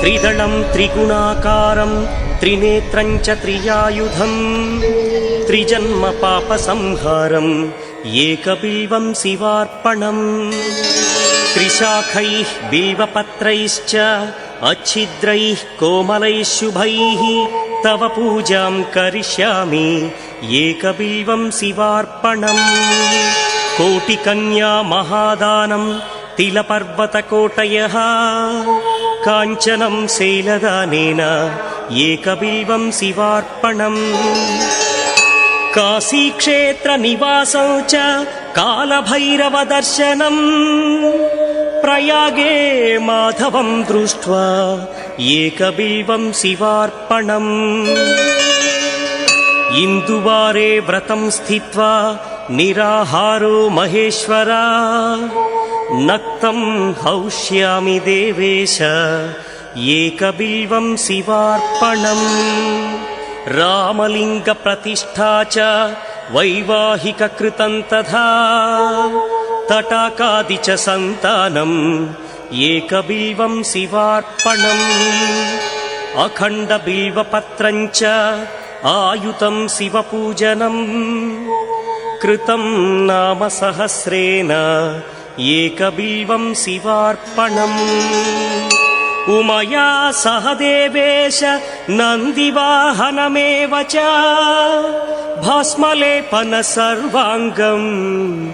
त्रिदलं त्रिगुणाकारं त्रिनेत्रं च त्रियायुधम् त्रिजन्म पापसंहारम् एकबिल्वं शिवार्पणम् त्रिशाखैः बिल्वपत्रैश्च अच्छिद्रैः कोमलैः शुभैः तव पूजां करिष्यामि एकबिल्वं कोटिकन्या महादानं तिलपर्वतकोटयः काञ्चनं शैलदानेन एकबिल्वं शिवार्पणम् काशीक्षेत्रनिवासौ च कालभैरवदर्शनम् प्रयागे माधवं दृष्ट्वा एकबिल्वं शिवार्पणम् इन्दुवारे व्रतं स्थित्वा निराहारो महेश्वरा नक्तं हौष्यामि देवेश एकबिल्वं शिवार्पणम्। रामलिङ्गप्रतिष्ठा च वैवाहिककृतं तथा। तटाकादि च सन्तानम् एकबिल्वं शिवार्पणम्। अखण्डबिल्वपत्रम् च आयुतं शिवपूजनम्। कृतं नाम सहस्रेण एकबिल्वं शिवार्पणम्। उमया सह देवेश नन्दिवाहनमेव च। भस्मलेपन सर्वाङ्गम्।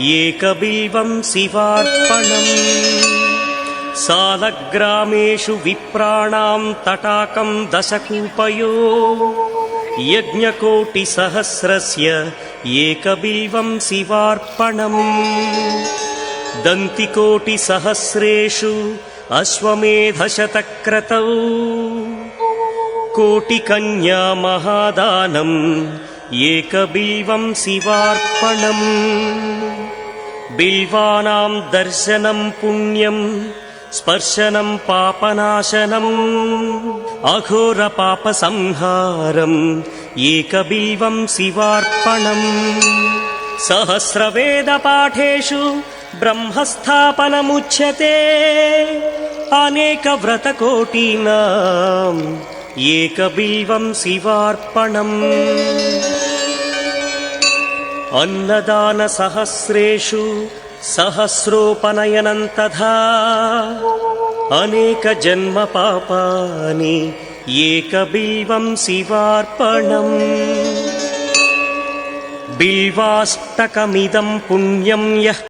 एकबिल्वं शिवार्पणम्। सालग्रामेषु विप्राणां तटाकं दशकूपयो। यज्ञकोटिसहस्रस्य एकबिल्वं शिवार्पणम् दन्तिकोटिसहस्रेषु अश्वमेधशतक्रतौ कोटिकन्या महादानम् एकबिल्वं शिवार्पणम् बिल्वानां दर्शनं पुण्यम् स्पर्शनं पापनाशनम् अघोरपापसंहारम् एकबिल्वं शिवार्पणम् सहस्रवेदपाठेषु ब्रह्मस्थापनमुच्यते अनेकव्रतकोटीनाम् एकबिल्वं शिवार्पणम् अन्नदानसहस्रेषु सहस्रोपनयनं तथा अनेकजन्मपापानि एकबिल्वं शिवार्पणम् बिल्वाष्टकमिदं पुण्यं यः